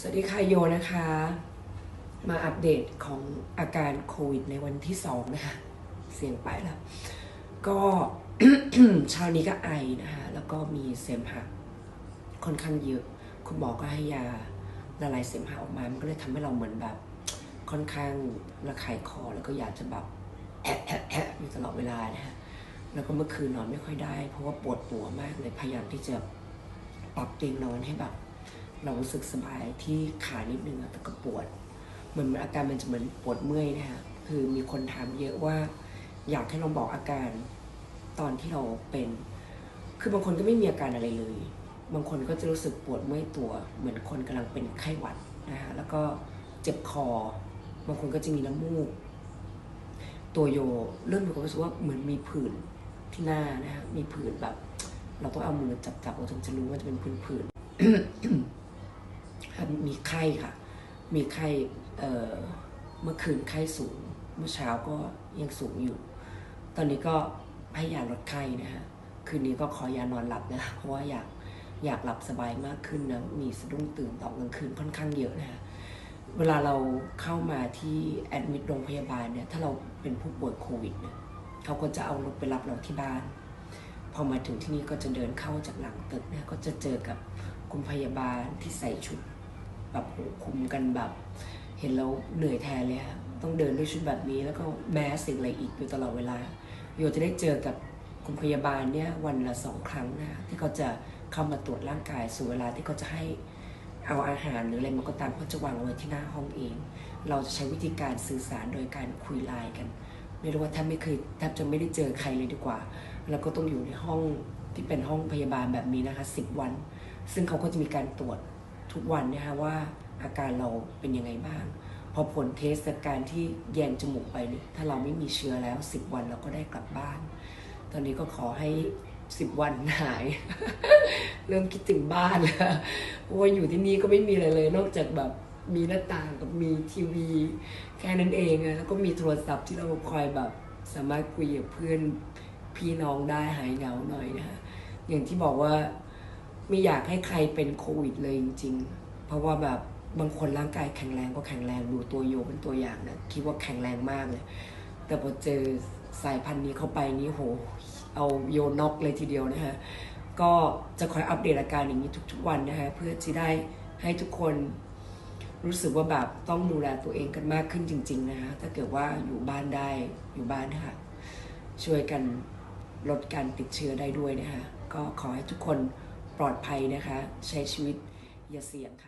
สวัสดีค่ะโยนะคะ มาอัปเดตของอาการโควิดในวันที่สองนะคะ เสียงไปแล้ว ก็เช้านี้ก็ไอนะคะ แล้วก็มีเสมหะค่อนข้างเยอะ คุณหมอก็ให้ยาละลายเสมหะออกมา มันก็เลยทำให้เราเหมือนแบบ ค่อนข้างระคายคอ แล้วก็อยากจะแบบแอะแอะแอะอยู่ตลอดเวลานะฮะแล้วก็เมื่อคืนนอนไม่ค่อยได้ เพราะว่าปวดหัวมากเลย พยายามที่จะปรับเตียงนอนให้แบบ เรารู้สึกสบายที่ขานิดนึงแต่ก็ปวด เหมือนอาการมันจะเหมือนปวดเมื่อยนะฮะคือมีคนถามเยอะว่า อยากให้เราบอกอาการตอนที่เราเป็น คือบางคนก็ไม่มีอาการอะไรเลย บางคนก็จะรู้สึกปวดเมื่อยตัว เหมือนคนกำลังเป็นไข้หวัดนะฮะแล้วก็เจ็บคอ บางคนก็จะมีน้ำมูก ตัวโยเริ่มมีความรู้สึกว่าเหมือนมีผื่นที่หน้านะฮะมีผื่นแบบ เราต้องเอามือจับๆเราถึงจะรู้ว่าจะเป็นผื่นๆ มีไข้ค่ะ มีไข้เมื่อคืนไข้สูง เมื่อเช้าก็ยังสูงอยู่ ตอนนี้ก็ให้ยาลดไข้นะฮะ คืนนี้ก็ขอยานอนหลับนะ เพราะว่าอยากอยากหลับสบายมากขึ้นนะ มีสะดุ้งตื่นตอนกลางคืนค่อนข้างเยอะนะฮะ เวลาเราเข้ามาที่แอดมิดโรงพยาบาลเนี่ย ถ้าเราเป็นผู้ป่วยโควิดเนี่ยเขาก็จะเอารถไปรับเราที่บ้าน พอมาถึงที่นี่ก็จะเดินเข้าจากหลังตึกเนี่ย ก็จะเจอกับคุณพยาบาลที่ใส่ชุด แบบโหคุมกันแบบ เห็นแล้วเหนื่อยแทนเลยค่ะต้องเดินด้วยชุดแบบนี้แล้วก็แมสสิ่งอะไรอีกอยู่ตลอดเวลาโยจะได้เจอกับคุณพยาบาลเนี่ยวันละสองครั้งนะที่เขาจะเข้ามาตรวจร่างกายสู่เวลาที่เขาจะให้เอาอาหารหรืออะไรมันก็ตามเขาจะวางไว้ที่หน้าห้องเอง เราจะใช้วิธีการสื่อสารโดยการคุยไลน์กัน ไม่รู้ว่าแทบไม่เคยแทบจะไม่ได้เจอใครเลยดีกว่า แล้วก็ต้องอยู่ในห้องที่เป็นห้องพยาบาลแบบนี้นะคะสิบวัน ซึ่งเขาก็จะมีการตรวจ ทุกวันนะคะว่าอาการเราเป็นยังไงบ้าง พอผลเทสจากการที่แยงจมูกไปนี่ถ้าเราไม่มีเชื้อแล้ว 10 วันเราก็ได้กลับบ้าน ตอนนี้ก็ขอให้ 10 วันหาย เริ่มคิดถึงบ้านแล้วเพราะว่าอยู่ที่นี่ก็ไม่มีอะไรเลย นอกจากแบบมีหน้าต่างกับมีทีวี แค่นั้นเองอะแล้วก็มีโทรศัพท์ที่เราคอยแบบสามารถคุยกับเพื่อนพี่น้องได้หายเหงาหน่อยนะคะอย่างที่บอกว่า ไม่อยากให้ใครเป็นโควิดเลยจริง ๆ เพราะว่าแบบบางคนร่างกายแข็งแรงก็แข็งแรงดูตัวโยเป็นตัวอย่างนะคิดว่าแข็งแรงมากเลย แต่พอเจอสายพันธุ์นี้เข้าไปนี่โห เอาโยน็อกเลยทีเดียวนะฮะก็จะคอยอัปเดตอาการอย่างนี้ทุกๆวันนะฮะเพื่อที่ได้ให้ทุกคนรู้สึกว่าแบบต้องดูแลตัวเองกันมากขึ้นจริง ๆ นะฮะถ้าเกิดว่าอยู่บ้านได้อยู่บ้านค่ะ ช่วยกันลดการติดเชื้อได้ด้วยนะคะก็ขอให้ทุกคน ปลอดภัยนะคะ ใช้ชีวิตอย่าเสี่ยงค่ะ